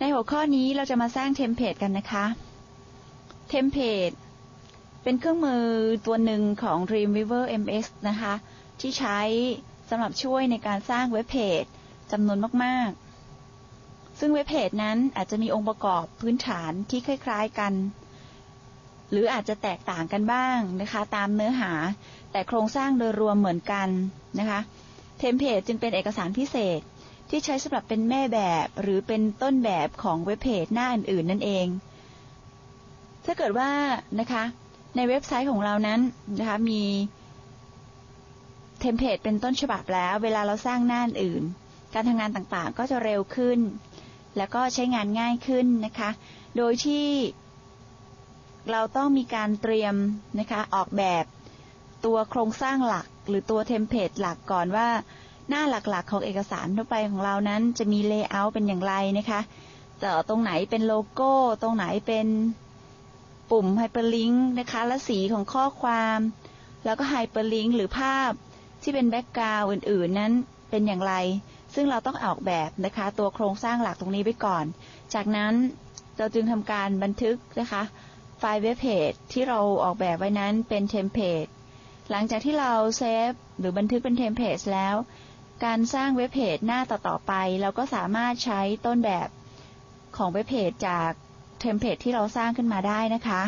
ในหัวข้อนี้เราจะมาสร้างเทมเพลตกันนะคะ เทมเพลตเป็นเครื่องมือตัวหนึ่งของ Dreamweaver MX นะคะ ที่ใช้สำหรับช่วยในการสร้างเว็บเพจจำนวนมาก ๆ ซึ่งเว็บเพจนั้นอาจจะมีองค์ประกอบพื้นฐานที่คล้าย ๆ กัน หรืออาจจะแตกต่างกันบ้างนะคะ ตามเนื้อหา แต่โครงสร้างโดยรวมเหมือนกันนะคะ เทมเพลตจึงเป็นเอกสารพิเศษ ที่ใช้สำหรับเป็นแม่แบบหรือเป็นต้นแบบของเว็บเพจหน้าอื่นๆนั่นเอง ถ้าเกิดว่านะคะในเว็บไซต์ของเรานั้นนะคะมีเทมเพลตเป็นต้นฉบับแล้ว เวลาเราสร้างหน้าอื่น การทำงานต่างๆก็จะเร็วขึ้น แล้วก็ใช้งานง่ายขึ้นนะคะ โดยที่เราต้องมีการเตรียมนะคะออกแบบตัวโครงสร้างหลักหรือตัวเทมเพลตหลักก่อนว่า หน้าหลักๆ ของเอกสารทั่วไปของเรานั้น จะมีเลเยอร์เป็นอย่างไรนะคะจะตรงไหนเป็นโลโก้ ตรงไหนเป็นปุ่มไฮเปอร์ลิงก์นะคะ และสีของข้อความ แล้วก็ไฮเปอร์ลิงก์หรือภาพที่เป็นแบ็กกราวด์อื่น ๆ นั้นเป็นอย่างไร ซึ่งเราต้องออกแบบนะคะ ตัวโครงสร้างหลักตรงนี้ไว้ก่อน จากนั้นเราจึงทำการบันทึกนะคะ ไฟล์เว็บเพจที่เราออกแบบไว้นั้นเป็นเทมเพลตหลังจากที่เราเซฟหรือบันทึกเป็นเทมเพลตแล้ว การสร้างเว็บเพจหน้าต่อๆไป เราก็สามารถใช้ต้นแบบของเว็บเพจจากเทมเพลตที่เราสร้างขึ้นมาได้นะคะ